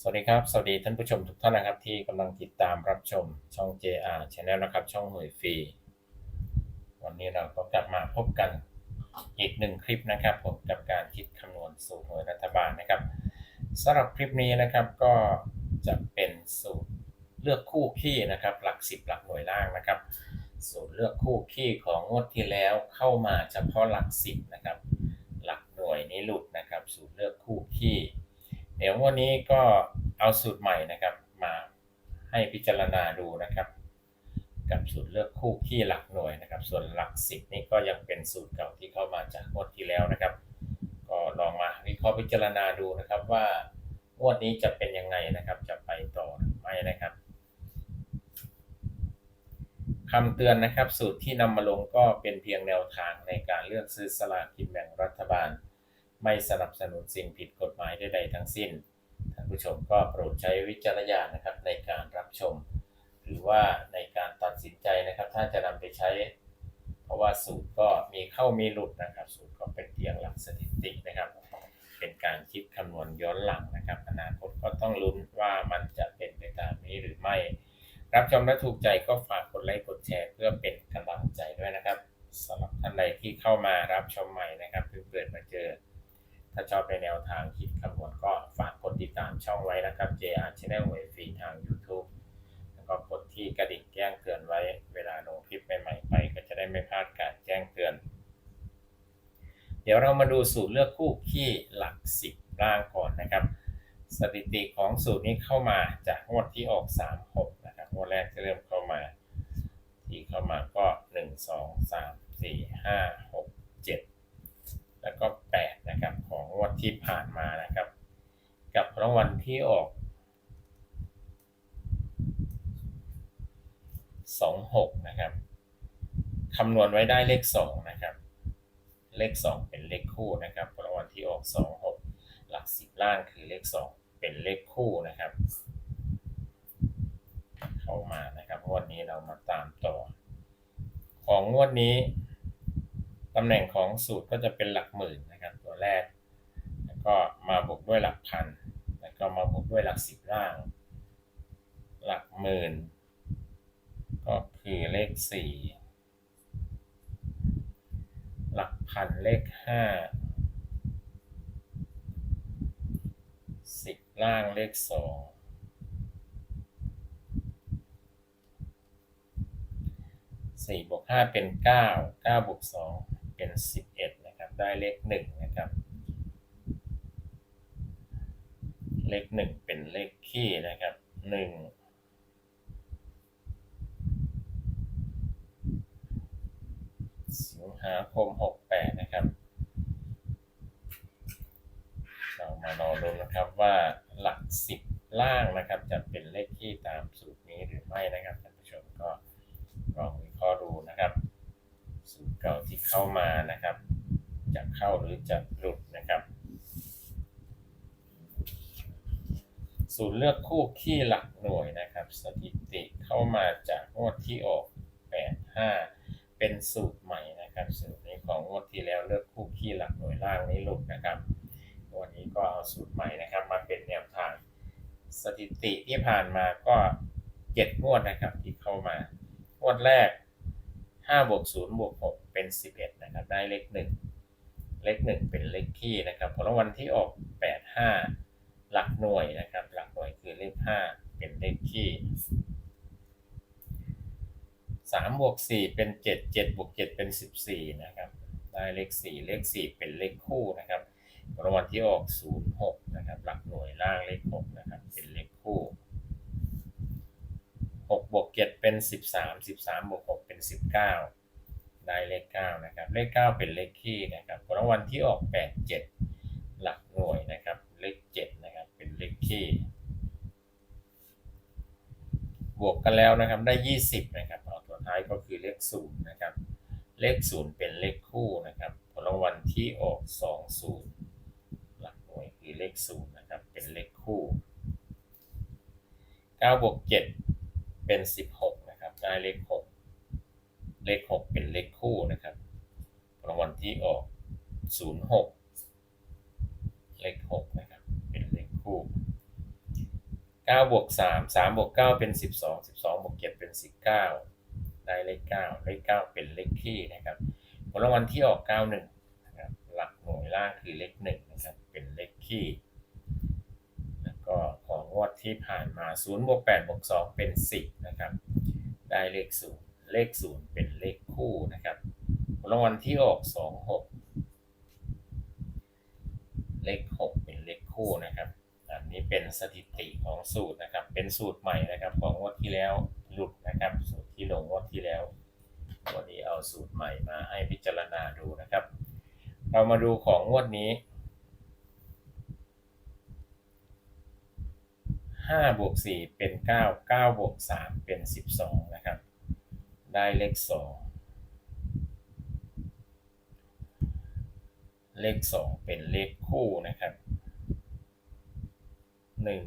สวัสดีครับ สวัสดีท่านผู้ชมทุกท่านนะครับ ที่กำลังติดตามรับชมช่อง JR Channel นะครับ ช่องหน่วยฟรี วันนี้เราก็กลับมาพบกันอีกหนึ่งคลิปนะครับผมกับการคิดคำนวณสูตรหน่วยรัฐบาลนะครับสำหรับคลิปนี้นะครับก็จะเป็นสูตรเลือกคู่ขี้นะครับ หลักสิบหลักหน่วยล่างนะครับ สูตรเลือกคู่ขี้ของงวดที่แล้วเข้ามาเฉพาะหลักสิบนะครับ หลักหน่วยนี้หลุดนะครับ สูตรเลือกคู่ขี้ เดี๋ยววันนี้ก็เอาสูตรใหม่นะครับ มาให้พิจารณาดูนะครับ กับสูตรเลือกคู่ขี้หลักหน่วยนะครับ ส่วนหลักสิบนี่ก็ยังเป็นสูตรเก่าที่เข้ามาจากงวดที่แล้วนะครับ ก็ลองมาวิเคราะห์พิจารณาดูนะครับว่างวดนี้จะเป็นยังไงนะครับ จะไปต่อหรือไม่นะครับคำเตือนนะครับ สูตรที่นำมาลงก็เป็นเพียงแนวทางในการเลือกซื้อสลากกินแบ่งรัฐบาล ไม่สนับสนุนสิ่งผิดกฎหมายใดๆทั้งสิ้น ท่านผู้ชมก็โปรดใช้วิจารณญาณนะครับในการรับชม หรือว่าในการตัดสินใจนะครับ ถ้าจะนำไปใช้ เพราะว่าสูตรก็มีเข้ามีหลุดนะครับ สูตรก็เป็นเพียงหลักสถิตินะครับ เป็นการคิดคำนวณย้อนหลังนะครับ อนาคตก็ต้องลุ้นว่ามันจะเป็นไปตามนี้หรือไม่ รับชมและถูกใจก็ฝากกดไลค์กดแชร์เพื่อเป็นกำลังใจด้วยนะครับสำหรับท่านใดที่เข้ามารับชมใหม่นะครับเพิ่งเปิดมาเจอ ถ้าชอบในแนวทางคิดคำนวณก็ฝากกดติดตามช่องไว้นะครับ JR Channel หวยฟรีทาง YouTube แล้วก็กดที่กระดิ่งแจ้งเตือนไว้เวลาลงคลิปใหม่ๆไป ก็จะได้ไม่พลาดการแจ้งเตือน เดี๋ยวเรามาดูสูตรเลือกคู่ขี้หลักสิบล่างก่อนนะครับ สถิติของสูตรนี้เข้ามาจากงวดที่ออก 36 นะครับงวดแรกที่เริ่มเข้ามา ที่เข้ามาก็ 1 2 3 4 5 6 แล้วก็8นะครับของงวดที่ผ่านมานะครับ กับรางวัลที่ออก 26 นะครับคำนวณไว้ได้เลข 2 นะครับ เลข 2 เป็นเลขคู่นะครับรางวัลที่ออก 26 หลักสิบล่างคือเลข 2 เป็นเลขคู่นะครับ เข้ามานะครับงวดนี้เรามาตามต่อ ของงวดนี้ ตำแหน่งของสูตรก็จะเป็นหลักหมื่นนะครับตัวแรก แล้วก็มาบวกด้วยหลักพัน แล้วก็มาบวกด้วยหลักสิบล่าง หลักหมื่น ก็คือเลขสี่หลักพันเลขห้าสิบล่างเลขสองสี่บวกห้าเป็นเก้าเก้าบวกสอง เป็นสิบเอ็ดนะครับ ได้เลขหนึ่งนะครับ เลขหนึ่งเป็นเลขคี่นะครับหนึ่งสิงหาคมหกแปดนะครับ เรามารองดูนะครับว่าหลักสิบล่างนะครับจะเป็นเลขที่ตามสูตรนี้หรือไม่นะครับท่านผู้ชมก็ลองวิเคราะห์ดูนะครับ สูตรเก่าที่เข้ามานะครับ จะเข้าหรือจะหลุดนะครับสูตรเลือกคู่ขี้หลักหน่วยนะครับ สถิติเข้ามาจากงวดที่ออก 85 เป็นสูตรใหม่นะครับสูตรนี้ของงวดที่แล้วเลือกคู่ขี้หลักหน่วยล่างนี้หลุดนะครับวันนี้ก็เอาสูตรใหม่นะครับ มาเป็นแนวทาง สถิติที่ผ่านมาก็7งวดนะครับที่เข้ามางวดแรก5บวก0บวก6 เป็น 11 นะครับ ได้เลข 1 เลข 1 เป็นเลขคี่นะครับผลรางวัลที่ออก 85 หลักหน่วยนะครับ หลักหน่วยคือเลข 5 เป็นเลขคี่3บวก4เป็น 7 7บวก7เป็น 14 นะครับ ได้เลข 4 เลข 4 เป็นเลขคู่นะครับผลรางวัลที่ออก 06 นะครับ หลักหน่วยล่างเลข 6 นะครับ เป็นเลขคู่6บวก7เป็น 13 13บวก6เป็น 19 ได้เลข9นะครับ เลข 9 เป็นเลขคี่นะครับผลรางวัลที่ออก 8 7 หลักหน่วยนะครับ เลข7นะครับเป็นเลขคี่ บวกกันแล้วนะครับได้ 20นะครับเอาตัวท้ายก็คือเลข0นะครับ เลข 0 เป็นเลขคู่นะครับผลรางวัลที่ออก 20 หลักหน่วยคือเลข0นะครับเป็นเลขคู่9บวก7เป็น 16นะครับได้เลข6 เลข 6 เป็นเลขคู่นะครับรางวัลที่ออก 06 เลข 6 นะครับ เป็นเลขคู่เก้าบวกสามสามบวกเก้าเป็นสิบสองสิบสองบวกเจ็ดเป็นสิบเก้าได้เลขเก้าเลขเก้าเป็นเลขคี่นะครับผลรางวัลที่ออกเก้าหนึ่งนะครับ หลักหน่วยล่างคือเลขหนึ่งนะครับ เป็นเลขคี่แล้วก็ของงวดที่ผ่านมาศูนย์บวกแปดบวกสองเป็นสิบนะครับ ได้เลขศูนย์ เลขศูนย์เป็นเลขคู่นะครับรางวัลที่ออกสองหกเลขหกเป็นเลขคู่นะครับอันนี้เป็นสถิติของสูตรนะครับ เป็นสูตรใหม่นะครับของงวดที่แล้วหลุดนะครับ สูตรที่ลงงวดที่แล้ว วันนี้เอาสูตรใหม่มาให้พิจารณาดูนะครับ เรามาดูของงวดนี้ห้าบวกสี่เป็นเก้าเก้าบวกสามเป็นสิบสองนะครับ ได้เลขสองเลขสองเป็นเลขคู่นะครับหนึ่ง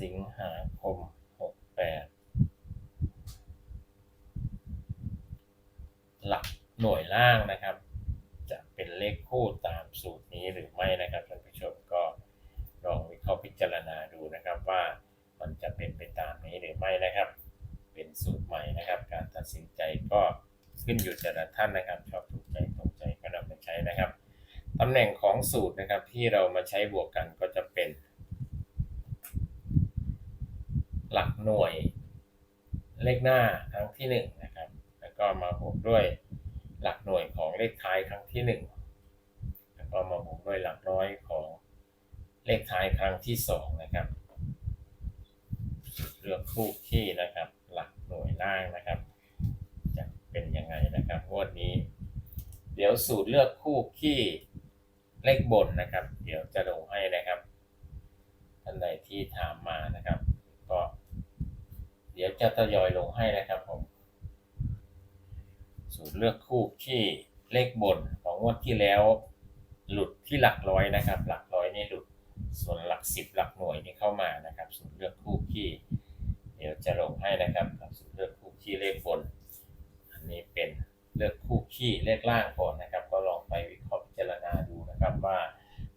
สิงหาคมหกแปดหลักหน่วยล่างนะครับ จะเป็นเลขคู่ตามสูตรนี้หรือไม่นะครับท่านผู้ชมก็ลองวิเคราะห์พิจารณาดูนะครับว่า มันจะเป็นไปตามนี้หรือไม่นะครับ เป็นสูตรใหม่นะครับ การตัดสินใจก็ขึ้นอยู่แต่ละท่านนะครับ ชอบถูกใจตรงใจก็นำไปใช้นะครับตำแหน่งของสูตรนะครับที่เรามาใช้บวกกันก็จะเป็น หลักหน่วยเลขหน้าครั้งที่หนึ่งนะครับ แล้วก็มาบวกด้วยหลักหน่วยของเลขท้ายครั้งที่หนึ่งแล้วก็มาบวกด้วยหลักร้อยของเลขท้ายครั้งที่สองนะครับ เลือกคู่ขี้นะครับ หลักหน่วยล่างนะครับ จะเป็นยังไงนะครับงวดนี้ เดี๋ยวสูตรเลือกคู่ขี้เลขบนนะครับ เดี๋ยวจะลงให้นะครับท่านใดที่ถามมานะครับ ก็ เดี๋ยวจะทยอยลงให้นะครับผมสูตรเลือกคู่ขี้เลขบนของงวดที่แล้วหลุดที่หลักร้อยนะครับ หลักร้อยนี่หลุดส่วนหลักสิบหลักหน่วยนี่เข้ามานะครับสูตรเลือกคู่ ขี้ เดี๋ยวจะลงให้นะครับเลือกคู่ขี้เลขบน อันนี้เป็นเลือกคู่ขี้เลขล่างก่อนนะครับ ก็ลองไปวิเคราะห์พิจารณาดูนะครับว่า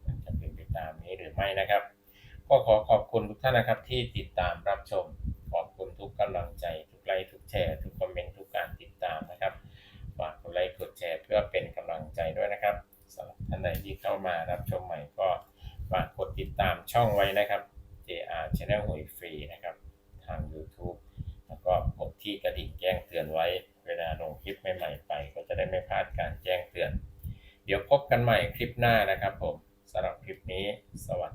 มันจะเป็นไปตามนี้หรือไม่นะครับ ก็ขอขอบคุณทุกท่านนะครับที่ติดตามรับชม ขอบคุณทุกกำลังใจทุกไลค์ทุกแชร์ทุกคอมเมนต์ทุกการติดตามนะครับฝากกดไลค์กดแชร์เพื่อเป็นกำลังใจด้วยนะครับสำหรับท่านใดที่เข้ามารับชมใหม่ก็ฝากกดติดตามช่องไว้นะครับ JR Channel หวยฟรีนะครับ ทาง YouTube แล้วก็กดที่กระดิ่งแจ้งเตือนไว้ เวลาลงคลิปใหม่ๆไป ก็จะได้ไม่พลาดการแจ้งเตือน เดี๋ยวพบกันใหม่คลิปหน้านะครับผมสำหรับคลิปนี้สวัสดี